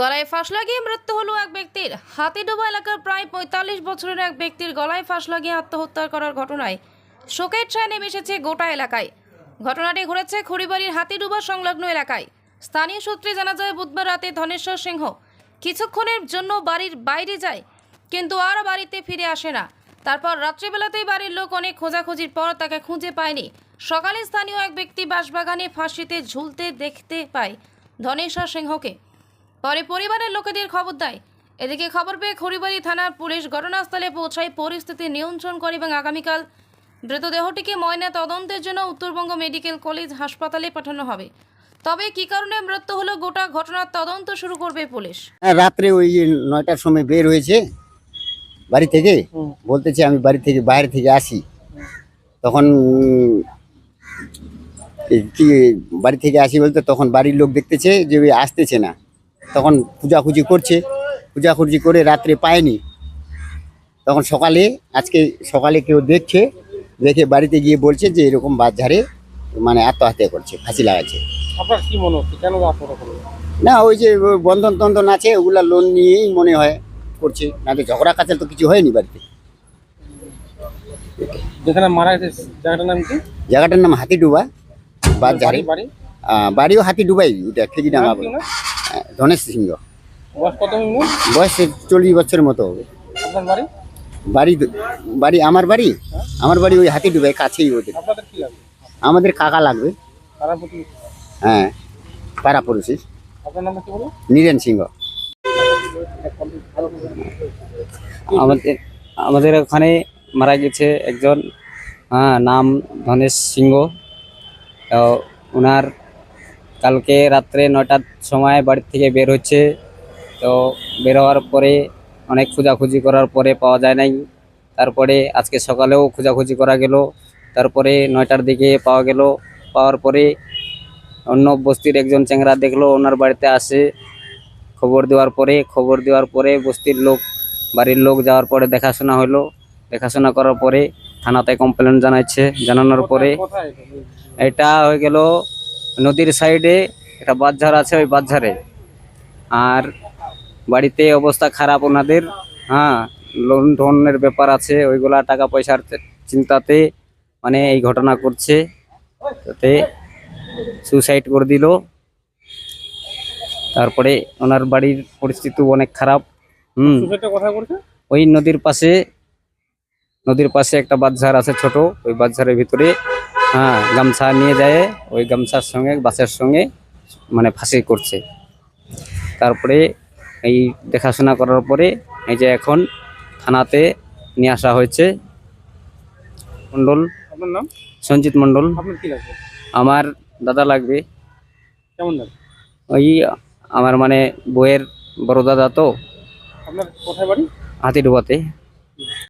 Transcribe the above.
গলায় ফাঁস লাগিয়ে মৃত্যু হলো এক ব্যক্তির। হাতিডোবা এলাকার প্রায় পঁয়তাল্লিশ বছরের এক ব্যক্তির গলায় ফাঁস লাগিয়ে আত্মহত্যা করার ঘটনায় শোকের ছায়া নেমে এসেছে গোটা এলাকায়। ঘটনাটি ঘটেছে খড়িবাড়ির হাতিডোবা সংলগ্ন এলাকায়। স্থানীয় সূত্রে জানা যায়, বুধবার রাতে ধনেশ্বর সিংহ কিছুক্ষণের জন্য বাড়ির বাইরে যায়, কিন্তু আর বাড়িতে ফিরে আসে না। তারপর রাত্রিবেলাতেই বাড়ির লোক অনেক খোঁজাখুঁজির পর তাকে খুঁজে পায়নি। সকালে স্থানীয় এক ব্যক্তি বাঁশবাগানে ফাঁসিতে ঝুলতে দেখতে পায় ধনেশ্বর সিংহকে। পরে পরিবারের লোকেদের খবর দেয়। এদিকে খবর পেয়ে খড়িবাড়ি থানার পুলিশ ঘটনাস্থলে পৌঁছায় পরিস্থিতি নিয়ন্ত্রণ করে এবং আগামীকাল মৃতদেহটিকে ময়না তদন্তের জন্য উত্তরবঙ্গ মেডিকেল কলেজ হাসপাতালে পাঠানো হবে। তবে কী কারণে মৃত্যু হলো গোটা ঘটনার তদন্ত শুরু করবে পুলিশ। হ্যাঁ রাত্রে ওই যে নয়টার সময় বের হয়েছে বাড়ি থেকে বলতেছে আমি বাড়ি থেকে বাইরে থেকে আসি। তখন কি বাড়ি থেকে আসি বলতে তখন বাড়ির লোক দেখতেছে যে ওই আসতেছে না। তখন খোঁজাখুঁজি করছে। খোঁজাখুঁজি করে রাত্রে পায়নি। তখন সকালে আজকে সকালে কেউ দেখছে দেখে বাড়িতে গিয়ে বলছে যে এরকম বাজারে মানে আত্মহত্যা করছে ফাঁসি লাগাচ্ছে। আপনার কি মনে হচ্ছে? কেন না ওই যে বন্ধন টন্ধন আছে ওগুলা লোন নিয়েই মনে হয় করছে। না তো ঝগড়া কাচাল তো কিছু হয়নি বাড়িতে। যেখানে মারা গেছে জায়গাটার নাম কি? জায়গাটার নাম হাতিডুবা বাজারে। বাড়ি বাড়ি? বাড়িও হাতিডুবাই ওটা খেজিডাঙ্গা বলে। ধনেশ সিংহ। বয়স কত বয়স চল্লিশ বছরের মতো। হবে আপনার বাড়ি? বাড়ি বাড়ি আমার বাড়ি? আমার বাড়ি ওই হাতিডুবাই কাছেই ওদের। আমাদের কাকা লাগবে। হ্যাঁ পাড়া বলো নীরেন সিংহ। আমাদের আমাদের ওখানে মারা গেছে একজন হ্যাঁ নাম ধনেশ সিংহ। ওনার কালকে রাত্রে নটার সময় বাড়ির থেকে বের হচ্ছে। তো বের হওয়ার পরে অনেক খোঁজাখুঁজি করার পরে পাওয়া যায় নাই। তারপরে আজকে সকালেও খোঁজাখুঁজি করা গেল। তারপরে নয়টার দিকে পাওয়া গেল। পাওয়ার পরে অন্য বস্তির একজন চ্যাংরা দেখল ওনার বাড়িতে আসে। খবর দেওয়ার পরে খবর দেওয়ার পরে বস্তির লোক বাড়ির লোক যাওয়ার পরে দেখাশোনা হলো। দেখাশোনা করার পরে থানাতে কমপ্লেন জানাচ্ছে জানানোর পরে? এটা হয়ে গেল নদীর সাইডে একটা বাঁধঝাড় আছে ওই বাঁধঝাড়ে আর বাড়িতে অবস্থা খারাপ ওনাদের। হ্যাঁ লোন টোনের ব্যাপার আছে ওইগুলা টাকা পয়সার চিন্তাতে মানে এই ঘটনা করছে। তাতে সুসাইড করে দিল। তারপরে ওনার বাড়ির পরিস্থিতি অনেক খারাপ। হুম। ওই নদীর পাশে নদীর পাশে একটা বাঁধঝাড় আছে ছোট ওই বাঁধঝাড়ের ভিতরে হ্যাঁ গামছা নিয়ে যায় ওই গামছার সঙ্গে বাসের সঙ্গে মানে ফাঁসি করছে। তারপরে এই দেখাশোনা করার পরে এই যে এখন থানাতে নিয়ে আসা হয়েছে। মণ্ডল আপনার নাম? সঞ্জিত মণ্ডল। আপনার কি লাগবে? আমার দাদা লাগবে। কেমন লাগবে? ওই আমার মানে বইয়ের বড় দাদা তো। আপনার কোথায় বাড়ি? হাতিডুবাতে।